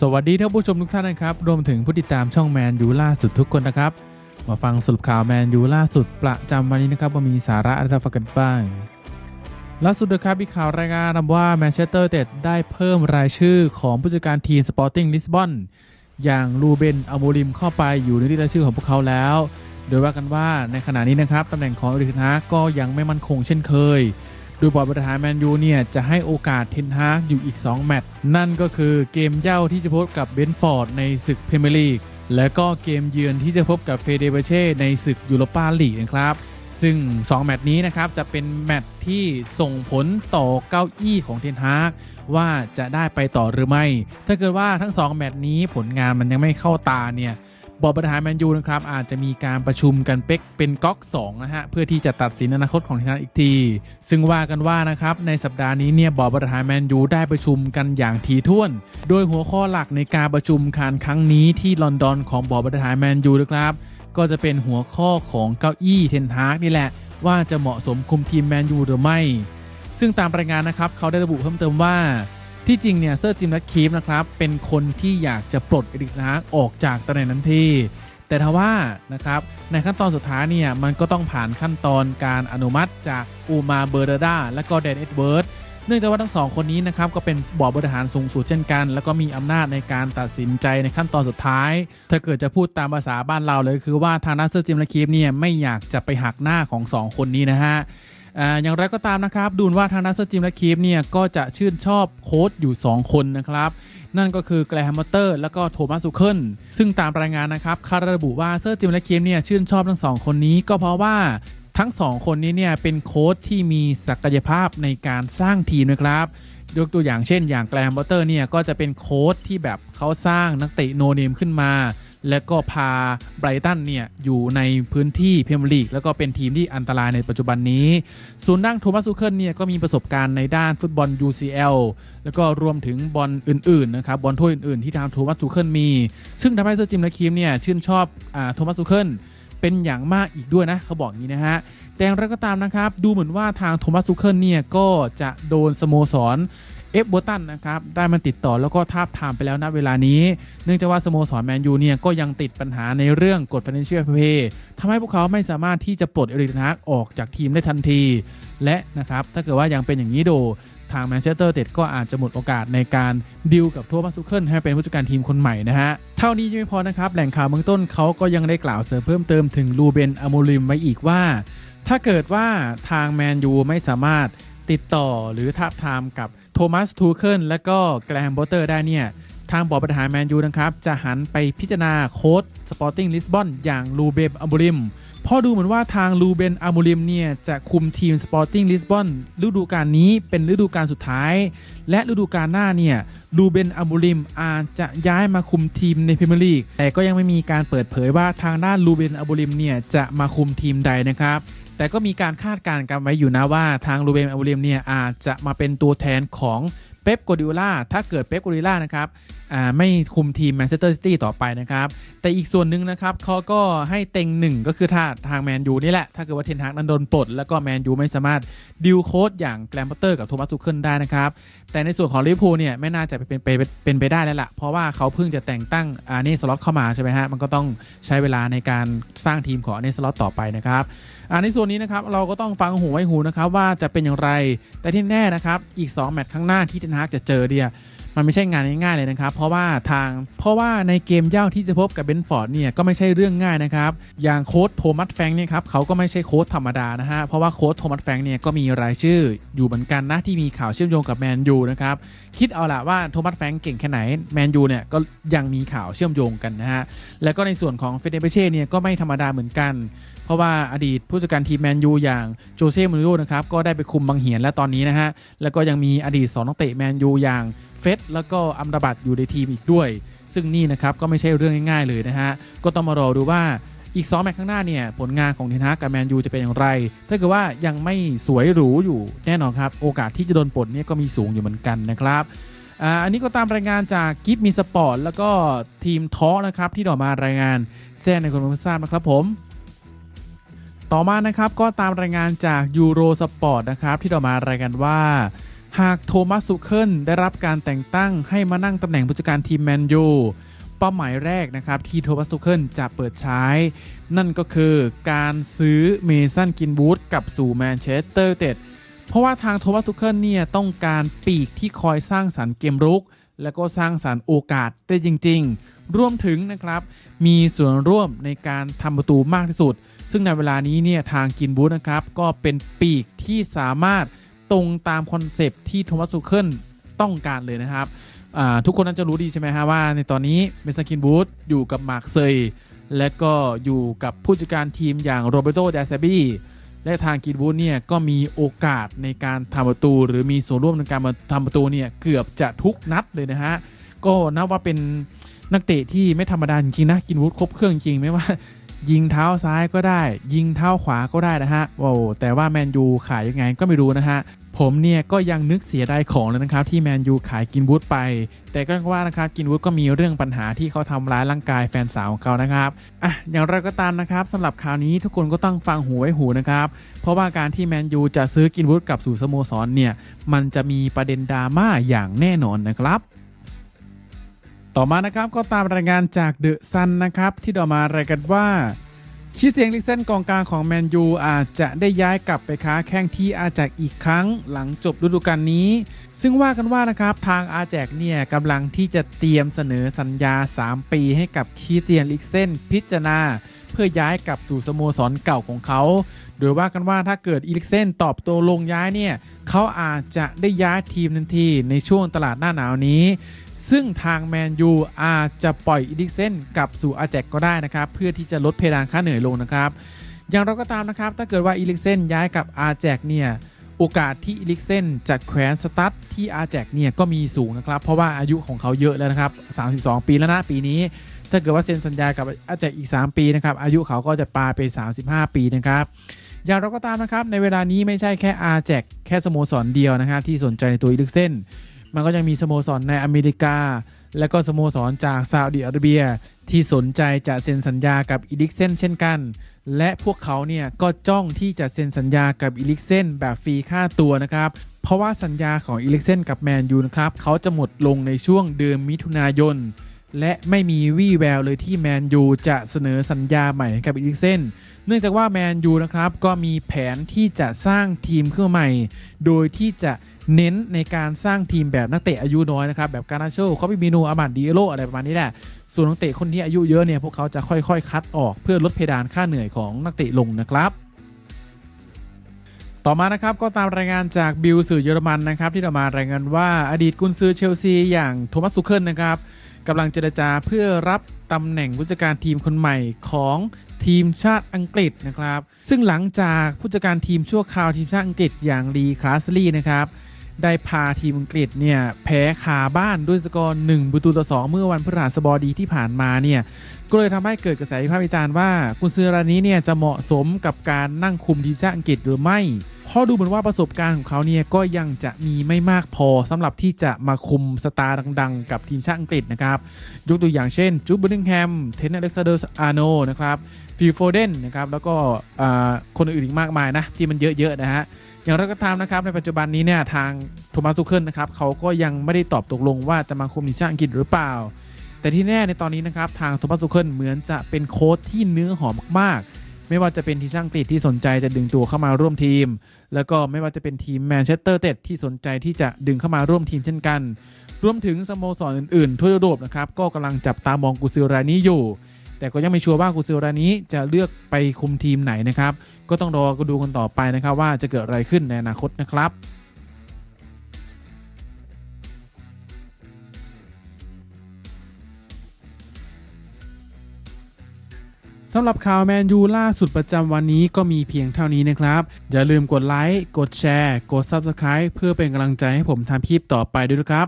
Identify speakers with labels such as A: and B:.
A: สวัสดีท่านผู้ชมทุกท่านนะครับ รวมถึงผู้ติดตามช่องแมนยูล่าสุดทุกคนนะครับ มาฟังสรุปข่าวแมนยูล่าสุดประจำวันนี้นะครับว่ามีสาระอะไรฟังกันบ้าง ล่าสุดนะครับมีข่าวรายงานนำว่าแมนเชสเตอร์เต็ดได้เพิ่มรายชื่อของผู้จัดการทีมสปอร์ติ้งลิสบอนอย่างลูเบนอโมริมเข้าไปอยู่ในรายชื่อของพวกเขาแล้ว โดยว่ากันว่าในขณะนี้นะครับตำแหน่งของอริกเทนาก็ยังไม่มั่นคงเช่นเคย โดยบอร์ดบริหารแมนยูเนี่ยจะให้โอกาสเทนฮากอยู่อีก 2 แมตช์นั่นก็คือเกมเย่าที่จะพบกับเบนฟอร์ดในศึกพรีเมียร์ลีกและก็เกมเยือนที่จะพบกับเฟเดเบเช่ในศึกยูโรปาลีกนะครับ ซึ่ง 2 แมตช์นี้นะครับจะเป็นแมตช์ที่ส่งผลต่อเก้าอี้ของเทนฮากว่าจะได้ไปต่อหรือไม่ ถ้าเกิดว่าทั้ง 2 แมตช์นี้ผลงานมันยังไม่เข้าตาเนี่ย บอร์ดบริหารแมนยูนะครับอาจจะมีการประชุมกันเป็กเป็นก๊อก2นะฮะเพื่อที่จะตัดสินอนาคตของทีมนั้นอีกที ซึ่งว่ากันว่านะครับในสัปดาห์นี้เนี่ยบอร์ดบริหารแมนยูได้ประชุมกันอย่างถี่ถ้วน โดยหัวข้อหลักในการประชุมคารครั้งนี้ที่ลอนดอนของบอร์ดบริหารแมนยูนะครับก็จะเป็นหัวข้อของเก้าอี้เทนฮากนี่แหละ ว่าจะเหมาะสมคุมทีมแมนยูหรือไม่ ซึ่งตามรายงานนะครับเขาได้ระบุเพิ่มเติมว่า ที่จริงเนี่ยเซอร์จิมรัตคีฟนะครับเป็นคนที่อยากจะปลดเอริกเทนฮากออกจากตำแหน่งนั้นทีแต่ทว่านะครับในขั้นตอนสุดท้ายเนี่ยมันก็ต้องผ่านขั้นตอนการอนุมัติจากอูมาเบอร์เดดาและก็แดนเอ็ดเวิร์ดเนื่องจากว่าทั้งสองคนนี้นะครับก็เป็นบอร์ดบริหารสูงสุดเช่นกัน แล้วก็มีอำนาจในการตัดสินใจในขั้นตอนสุดท้าย ถ้าเกิดจะพูดตามภาษาบ้านเราเลยคือว่าทางนักเซอร์จิมรัตคีฟเนี่ยไม่อยากจะไปหักหน้าของสองคนนี้นะฮะ อ่าอย่างไรก็ตามนะครับ ดูว่าทางนักเซอร์จิมและคีฟเนี่ยก็จะชื่นชอบโค้ชอยู่ 2 คนนะครับ นั่นก็คือแกรแฮมเมอร์เตอร์แล้วก็โทมัสซูเคิลซึ่งตามรายงานนะครับคาระบุว่าเซอร์จิมและคีฟเนี่ยชื่นชอบทั้งสองคนนี้ก็เพราะว่าทั้งสองคนนี้เนี่ยเป็นโค้ชที่มีศักยภาพในการสร้างทีมนะครับยกตัวอย่างเช่น อย่างแกรแฮมเมอร์เตอร์เนี่ยก็จะเป็นโค้ชที่แบบเขาสร้างนักเตะโนเนมขึ้นมา แล้วก็พาไบรตันเนี่ยอยู่ในพื้นที่เพมลีก แล้วก็เป็นทีมที่อันตรายในปัจจุบันนี้ส่วนด้านโทมัสซูเคิลเนี่ยก็มีประสบการณ์ในด้านฟุตบอล UCL แล้วก็รวมถึงบอลอื่นๆนะครับบอลถ้วยอื่นๆที่ทางโทมัสซูเคิลมี ซึ่งทำให้เซอร์จิมและคีมเนี่ยชื่นชอบอ่าโทมัสซูเคิลเป็นอย่างมากอีกด้วยนะเขาบอกงี้นะฮะแต่อย่างไรก็ตามนะครับ ดูเหมือนว่าทางโทมัสซูเคิลเนี่ยก็จะโดนสโมสร เอฟโบตันนะครับได้มันติดต่อแล้วก็ทาบทามไปแล้วณเวลานี้ เนื่องจากว่าสโมสรแมนยูเนี่ยก็ยังติดปัญหาในเรื่องกฎ financial fair play ทำให้พวกเขาไม่สามารถที่จะปลดเอริกทนฮากออกจากทีมได้ทันที และนะครับถ้าเกิดว่ายังเป็นอย่างนี้ดูทางแมนเชสเตอร์เต็ดก็อาจจะหมดโอกาสในการดิวกับโทมัสซูเคิลให้เป็นผู้จัดการทีมคนใหม่นะฮะ เท่านี้ยังไม่พอนะครับ แหล่งข่าวเบื้องต้นเขาก็ยังได้กล่าวเสริมเพิ่มเติมถึงลูเบนอโมริมไว้อีกว่า ถ้าเกิดว่าทางแมนยูไม่สามารถติดต่อหรือทับทามกับ โทมัสทูเคิลและก็แกรแฮมโบเตอร์ได้เนี่ย ทางบอร์ดบริหารแมนยูนะครับ จะหันไปพิจารณาโค้ชสปอร์ติ้งลิสบอนอย่างลูเบนอัมบูริมพอดูเหมือนว่าทางลูเบนอัมบูริมเนี่ย จะคุมทีมสปอร์ติ้งลิสบอนฤดูกาลนี้เป็นฤดูกาลสุดท้าย และฤดูกาลหน้าเนี่ยลูเบนอัมบูริมอาจจะย้ายมาคุมทีมในพรีเมียร์ลีกแต่ก็ยังไม่มีการเปิดเผยว่าทางด้านลูเบนอัมบูริมเนี่ยจะมาคุมทีมใดนะครับ แต่ก็มีการคาดการณ์กันไว้อยู่นะว่าทางลูเบนอัลเลียมเนี่ยอาจจะมาเป็นตัวแทนของเป๊ปโกดิล่าถ้าเกิดเป๊ปโกดิล่านะครับไม่คุมทีมแมนเชสเตอร์ซิตี้ต่อไปนะครับ แต่อีกส่วนหนึ่งนะครับเขาก็ให้เต็งหนึ่งก็คือถ้าทางแมนยูนี่แหละ ถ้าเกิดว่าเทนฮากนั้นโดนปลด แล้วก็แมนยูไม่สามารถดิวโค้ดอย่างแกรมเปอร์กับโทมัสทูเคิลได้นะครับ แต่ในส่วนของลิเวอร์พูลเนี่ยไม่น่าจะเป็นไปเป็นไปได้แล้วล่ะ เพราะว่าเขาเพิ่งจะแต่งตั้งอาร์เน่สล็อตเข้ามาใช่ไหมฮะมันก็ต้องใช้เวลาในการสร้างทีมของอาร์เน่สล็อตต่อไปนะครับอ่าในส่วนนี้นะครับเราก็ต้องฟังหูไว้หูนะครับว่าจะเป็นอย่างไร แต่ที่แน่นะครับอีก 2 แมตช์ข้างหน้าที่เทนฮากจะเจอเนี่ย มันไม่ใช่งานง่ายๆเลยนะครับ เพราะว่าทางเพราะว่าในเกมเย่าที่จะพบกับเบนฟอร์ดเนี่ยก็ไม่ใช่เรื่องง่ายนะครับ อย่างโค้ชโทมัสแฟงเนี่ยครับเขาก็ไม่ใช่โค้ชธรรมดานะฮะ เพราะว่าโค้ชโทมัสแฟงเนี่ยก็มีรายชื่ออยู่เหมือนกันนะที่มีข่าวเชื่อมโยงกับแมนยูนะครับ คิดเอาละว่าโทมัสแฟงเก่งแค่ไหนแมนยูเนี่ยก็ยังมีข่าวเชื่อมโยงกันนะฮะ แล้วก็ในส่วนของเฟเดเบเช่เนี่ยก็ไม่ธรรมดาเหมือนกัน เพราะว่าอดีตผู้จัดการทีมแมนยูอย่างโจเซ่มูริโญ่นะครับก็ได้ไปคุมบังเหียนและตอนนี้นะฮะแล้วก็ยังมีอดีต2นักเตะแมนยูอย่างเฟสแล้วก็อัมราบัตอยู่ในทีมอีกด้วย ซึ่งนี่นะครับก็ไม่ใช่เรื่องง่ายๆเลยนะฮะก็ต้องมารอดูว่าอีก2แมตช์ข้างหน้าเนี่ยผลงานของเทนฮากกับแมนยูจะเป็นอย่างไร ถ้าเกิดว่ายังไม่สวยหรูอยู่แน่นอนครับ โอกาสที่จะโดนปลดเนี่ยก็มีสูงอยู่เหมือนกันนะครับอันนี้ก็ตามรายงานจากกิฟมีสปอร์ตแล้วก็ทีมท้อนะครับที่ออมารายงานแจ้งในคนผู้ทราบนะครับผม ต่อมานะครับก็ตามรายงานจากยูโรสปอร์ตนะครับที่ออกมารายงานว่า หากโทมัสซูเคิลได้รับการแต่งตั้งให้มานั่งตำแหน่งผู้จัดการทีมแมนยูเป้าหมายแรกนะครับที่โทมัสซูเคิลจะเปิดใช้ นั่นก็คือการซื้อเมสันกินบูธกลับสู่แมนเชสเตอร์เต็ดเพราะว่าทางโทมัสซูเคิลเนี่ยต้องการปีกที่คอยสร้างสรรค์เกมรุก แล้วก็สร้างสารรค์โอกาสได้จริง ๆ รวมถึงนะครับ มีส่วนร่วมในการทำประตูมากที่สุด ซึ่งในเวลานี้เนี่ยทางกินบูธนะครับ ก็เป็นปีกที่สามารถตรงตามคอนเซปที่โทมัสซูเคิลต้องการเลยนะครับทุกคนน่าจะรู้ดีใช่ไหมฮะว่าในตอนนี้เมสกินบูธอยู่กับมาร์คเซยและก็อยู่กับผู้จัดการทีมอย่างโรเบโตเดซบี และทางกินวูดเนี่ยก็มีโอกาสในการทำประตู หรือมีส่วนร่วมในการมาทำประตูเนี่ยเกือบจะทุกนัดเลยนะฮะก็นับว่าเป็นนักเตะที่ไม่ธรรมดาจริงๆนะกินวูดครบเครื่องจริงไม่ว่า ยิงเท้าซ้ายก็ได้ ยิงเท้าขวาก็ได้นะฮะว้าวแต่ว่าแมนยูขายยังไงก็ไม่รู้นะฮะผมเนี่ยก็ยังนึกเสียดายของเลยนะครับที่แมนยูขายกินวูดไป แต่ก็ว่านะครับกินวูดก็มีเรื่องปัญหาที่เขาทำร้ายร่างกายแฟนสาวของเขานะครับอะอย่างไรก็ตามนะครับสำหรับข่าวนี้ทุกคนก็ต้องฟังหูไว้หูนะครับเพราะว่าการที่แมนยูจะซื้อกินวูดกลับสู่สโมสรเนี่ยมันจะมีประเด็นดราม่าอย่างแน่นอนนะครับ ต่อมานะครับก็ตามรายงานจากเดอะซันนะครับที่ต่อมารายกันว่าคิดเสียงลิเซนกองกลางของแมนยูอาจจะได้ย้ายกลับไปค้าแข้งที่อาแจกอีกครั้งหลังจบฤดูกาลนี้ ซึ่งว่ากันว่านะครับทางอาแจกเนี่ยกำลังที่จะเตรียมเสนอสัญญา 3 ปีให้กับคีเตียนลิกเซนพิจารณา เพื่อย้ายกลับสู่สโมสรเก่าของเขา โดยว่ากันว่าถ้าเกิดอีลิกเซนตอบตัวลงย้ายเนี่ยเขาอาจจะได้ย้ายทีมทันทีในช่วงตลาดหน้าหนาวนี้ ซึ่งทางแมนยูอาจจะปล่อยอีลิกเซนกลับสู่อาแจกก็ได้นะครับ เพื่อที่จะลดเพดานค่าเหนื่อยลงนะครับ อย่างเราก็ตามนะครับ ถ้าเกิดว่าอีลิกเซนย้ายกับอาแจกเนี่ยโอกาสที่อีลิกเซนจะแขวนสตั๊ดที่อาแจกเนี่ยก็มีสูงนะครับ เพราะว่าอายุของเขาเยอะแล้วนะครับ 32 ปีแล้วนะปีนี้ ถ้าเกิดว่าเซ็นสัญญากับอาแจกอีก 3 ปีนะครับ อายุเขาก็จะปาไป 35 ปีนะครับ อย่างเราก็ตามนะครับ ในเวลานี้ไม่ใช่แค่อาแจกแค่สโมสรเดียวนะครับที่สนใจในตัวอีลิกเซน มันก็ยังมีสโมสรในอเมริกา และก็สโมสรจากซาอุดิอาระเบีย ที่สนใจจะเซ็นสัญญากับอีลิกเซนเช่นกัน และพวกเขาเนี่ยก็จ้องที่จะเซ็นสัญญากับอีลิกเซนแบบฟรีค่าตัวนะครับเพราะว่าสัญญาของอีลิกเซนกับแมนยูนะครับเขาจะหมดลงในช่วงเดือนมิถุนายน และไม่มีวี่แววเลยที่แมนยูจะเสนอสัญญาใหม่ให้กับอีลิกเซนเนื่องจากว่าแมนยูนะครับก็มีแผนที่จะสร้างทีมขึ้นใหม่ โดยที่จะเน้นในการสร้างทีมแบบนักเตะอายุน้อยนะครับ แบบการนาโชคอปิมินูอามาดดิเอโลอะไรประมาณนี้แหละ ส่วนนักเตะคนที่อายุเยอะเนี่ยพวกเขาจะค่อยๆ คัดออกเพื่อลดเพดานค่าเหนื่อยของนักเตะลงนะครับต่อมานะครับก็ตามรายงานจากบิลสื่อเยอรมันนะครับที่ต่อมารายงานว่าอดีตกุนซือเชลซีอย่างโทมัสซูเคิลนะครับ กำลังเจรจาเพื่อรับตำแหน่งผู้จัดการทีมคนใหม่ของทีมชาติอังกฤษนะครับ ซึ่งหลังจากผู้จัดการทีมชั่วคราวทีมชาติอังกฤษอย่างลีคลาสลีนะครับ ได้พาทีมอังกฤษเนี่ยแพ้คาบ้านด้วยสกอร์1ประตูต่อ2เมื่อวันพฤหัสบดีที่ผ่านมาเนี่ยก็เลยทำให้เกิดกระแสวิพากษ์วิจารณ์ว่ากุนซือรายนี้เนี่ยจะเหมาะสมกับการนั่งคุมทีมชาติอังกฤษหรือไม่เพราะดูเหมือนว่าประสบการณ์ของเขาเนี่ยก็ยังจะมีไม่มากพอสำหรับที่จะมาคุมสตาร์ดังๆ กับทีมชาติอังกฤษนะครับยกตัวอย่างเช่นจูบเบอร์นิงแฮมเทนนิสอเล็กซานเดอร์อาร์โนนะครับฟิลโฟเดนนะครับแล้วก็คนอื่นอีกมากมายนะที่มันเยอะๆนะฮะ อย่างไรก็ตามนะครับในปัจจุบันนี้เนี่ยทางโทมัสทูเคิลนะครับเขาก็ยังไม่ได้ตอบตกลงว่าจะมาคุมทีมชาติอังกฤษหรือเปล่า แต่ที่แน่ในตอนนี้นะครับทางโทมัสทูเคิลเหมือนจะเป็นโค้ชที่เนื้อหอมมากๆ ไม่ว่าจะเป็นทีมชาติอังกฤษที่สนใจจะดึงตัวเข้ามาร่วมทีม แล้วก็ไม่ว่าจะเป็นทีมแมนเชสเตอร์เต็ดที่สนใจที่จะดึงเข้ามาร่วมทีมเช่นกัน รวมถึงสโมสรอื่นๆทั่วยุโรปนะครับก็กำลังจับตามองกุซิลรายนี้อยู่ แต่ก็ยังไม่ชัวร์ว่ากุซิลรานี้จะเลือกไปคุมทีมไหนนะครับ ก็ต้องรอก็ดูกันต่อไปนะครับว่าจะเกิดอะไรขึ้นในอนาคตนะครับสำหรับข่าวแมนยูล่าสุดประจำวันนี้ก็มีเพียงเท่านี้นะครับ อย่าลืมกดไลค์ กดแชร์ กด Subscribe เพื่อเป็นกำลังใจให้ผมทำคลิปต่อไปด้วยนะครับ